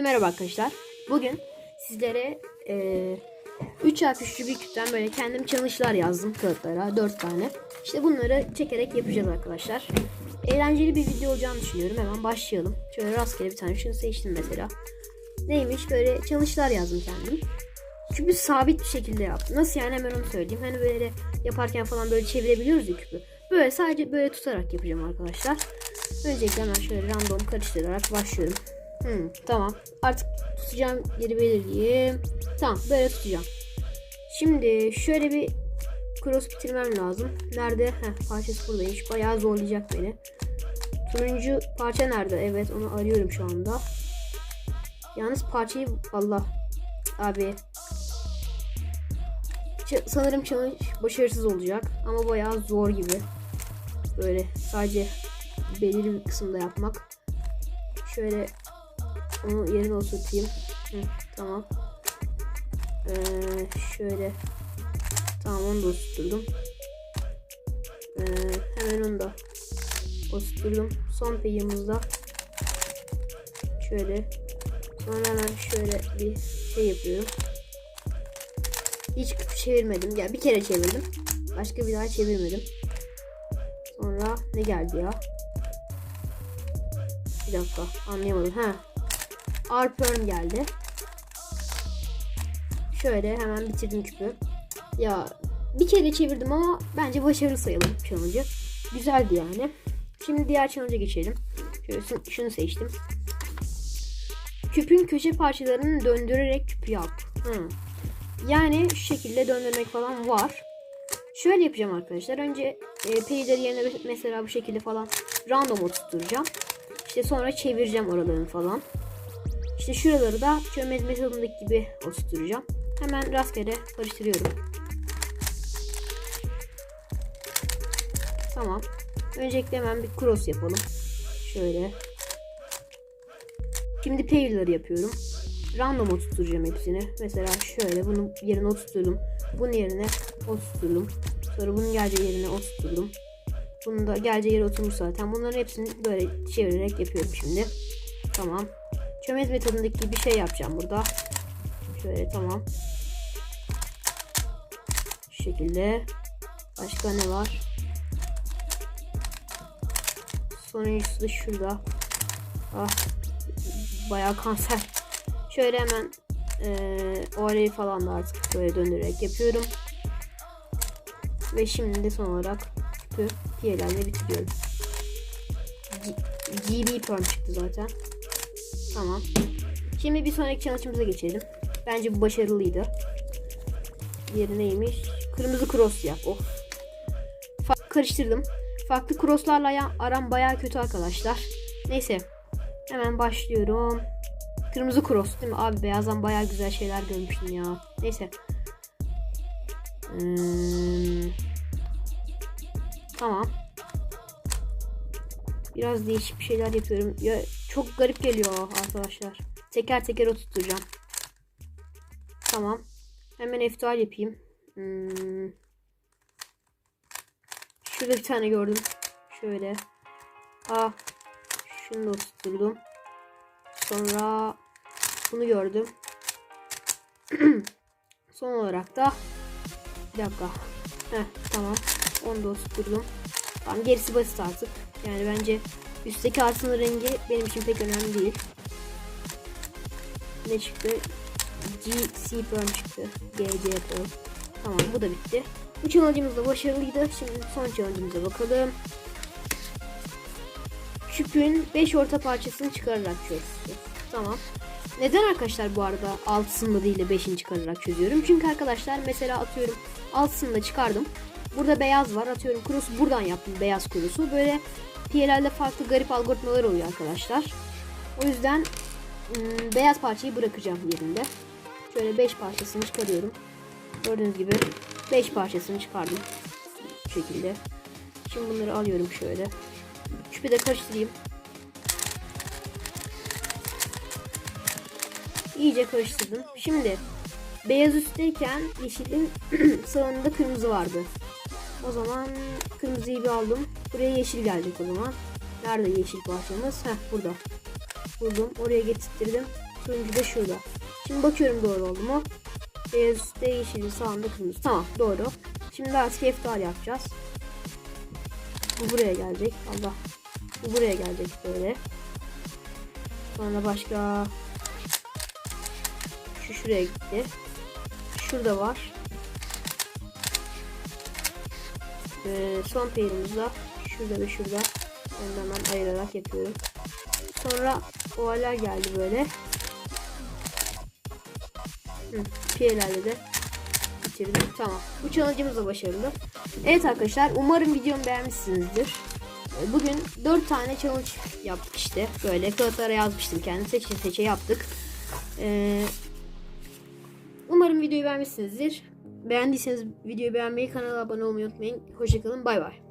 Merhaba arkadaşlar. Bugün sizlere e, 3x3'lü bir küpten böyle kendim challenge'lar yazdım kağıtlara 4 tane. İşte bunları çekerek yapacağız arkadaşlar. Eğlenceli bir video olacağını düşünüyorum. Hemen başlayalım. Şöyle rastgele bir tane şunu seçtim mesela. Neymiş böyle challenge'lar yazdım kendim. Küpü sabit bir şekilde yaptım. Nasıl yani hemen onu söyleyeyim. Hani böyle yaparken falan böyle çevirebiliyoruz ya küpü. Böyle sadece böyle tutarak yapacağım arkadaşlar. Öncelikle hemen şöyle random karıştırarak başlıyorum. Hmm, tamam. Artık tutacağım yeri belirleyeyim. Tamam böyle tutacağım. Şimdi şöyle bir cross bitirmem lazım. Nerede? Heh, parçası buradaymış. Bayağı zorlayacak beni. Turuncu parça nerede? Evet onu arıyorum şu anda. Yalnız parçayı Allah abi Ç- sanırım challenge başarısız olacak ama bayağı zor gibi. Böyle sadece belirli bir kısımda yapmak. Şöyle onu yerine oturtayım. Hı, tamam. Ee, şöyle. Tamam onu da oturturdum. Ee, hemen onu da oturturdum. Son peyimizde şöyle sonra hemen şöyle bir şey yapıyorum. Hiç çevirmedim. Ya bir kere çevirdim. Başka bir daha çevirmedim. Sonra ne geldi ya? Bir dakika anlayamadım. Ha. Arperm geldi. Şöyle hemen bitirdim küpü. Ya bir kere çevirdim ama bence başarılı sayalım challenge'ı. Güzeldi yani. Şimdi diğer challenge'a geçelim. Şöyle şunu seçtim. Küpün köşe parçalarını döndürerek küpü yap. Hı. Yani şu şekilde döndürmek falan var. Şöyle yapacağım arkadaşlar. Önce e, page'leri yerine mesela bu şekilde falan random oturtacağım. İşte sonra çevireceğim oralarını falan. İşte şuraları da çömez metodundaki gibi oturtacağım. Hemen rastgele karıştırıyorum. Tamam. Öncelikle hemen bir cross yapalım. Şöyle. Şimdi pair'ları yapıyorum. Random oturtacağım hepsini. Mesela şöyle bunu yerine oturturdum. Bunun yerine oturturdum. Sonra bunun geleceği yerine oturturdum. Bunun da geleceği yere oturmuş zaten. Bunların hepsini böyle çevirerek yapıyorum şimdi. Tamam. Çömez metodundaki bir şey yapacağım burada. Şöyle tamam. Şu şekilde. Başka ne var? Sonuncusu da şurada. Ah. Bayağı kanser. Şöyle hemen eee orayı falan da artık böyle döndürerek yapıyorum. Ve şimdi de son olarak küpü diğerlerle bitiriyorum. GB Perm çıktı zaten. Tamam. Şimdi bir sonraki challenge'ımıza geçelim. Bence bu başarılıydı. Diğeri neymiş? Kırmızı cross yap. Of. Fa- karıştırdım. Farklı crosslarla ya- aram baya kötü arkadaşlar. Neyse. Hemen başlıyorum. Kırmızı cross değil mi? Abi beyazdan baya güzel şeyler görmüştüm ya. Neyse. Hmm. Tamam. Biraz değişik bir şeyler yapıyorum. Ya çok garip geliyor arkadaşlar. Teker teker oturtacağım. Tamam. Hemen eftal yapayım. Hmm. Şurada bir tane gördüm. Şöyle. Ah. Şunu da oturturdum. Sonra bunu gördüm. Son olarak da bir dakika. Heh, tamam. Onu da oturturdum. Tamam gerisi basit artık. Yani bence üstteki altının rengi benim için pek önemli değil. Ne çıktı? GC Pearl çıktı. GC Pearl. Tamam bu da bitti. Bu challenge'ımız da başarılıydı. Şimdi son challenge'ımıza bakalım. Küpün 5 orta parçasını çıkararak çözeceğiz. Tamam. Neden arkadaşlar bu arada altısını değil de 5'ini çıkararak çözüyorum? Çünkü arkadaşlar mesela atıyorum altısını da çıkardım. Burada beyaz var. Atıyorum kurusu buradan yaptım beyaz kurusu. Böyle PLL'de farklı garip algoritmalar oluyor arkadaşlar. O yüzden ım, beyaz parçayı bırakacağım yerinde. Şöyle 5 parçasını çıkarıyorum. Gördüğünüz gibi 5 parçasını çıkardım. Bu şekilde. Şimdi bunları alıyorum şöyle. Küpü de karıştırayım. İyice karıştırdım. Şimdi beyaz üstteyken yeşilin sağında kırmızı vardı. O zaman kırmızıyı bir aldım. Buraya yeşil gelecek o zaman. Nerede yeşil parçamız? Heh burada. Buldum. Oraya getirttirdim. Turuncu da şurada. Şimdi bakıyorum doğru oldu mu? Beyazda yeşili sağında kırmızı. Tamam doğru. Şimdi artık iftar yapacağız. Bu buraya gelecek. Allah. Bu buraya gelecek böyle. Sonra başka şu şuraya gitti. Şurada var. Ee, son pair'imiz da şurada ve şurada. De hemen ayırarak yapıyorum. Sonra ovaller geldi böyle. Hı, pair'lerle de bitirdim. Tamam. Bu challenge'ımız da başarılı. Evet arkadaşlar umarım videomu beğenmişsinizdir. Ee, Bugün 4 tane challenge yaptık işte. Böyle kağıtlara yazmıştım kendim. Seçe seçe yaptık. Ee, umarım videoyu beğenmişsinizdir. Beğendiyseniz videoyu beğenmeyi, kanala abone olmayı unutmayın. Hoşçakalın. Bay bay.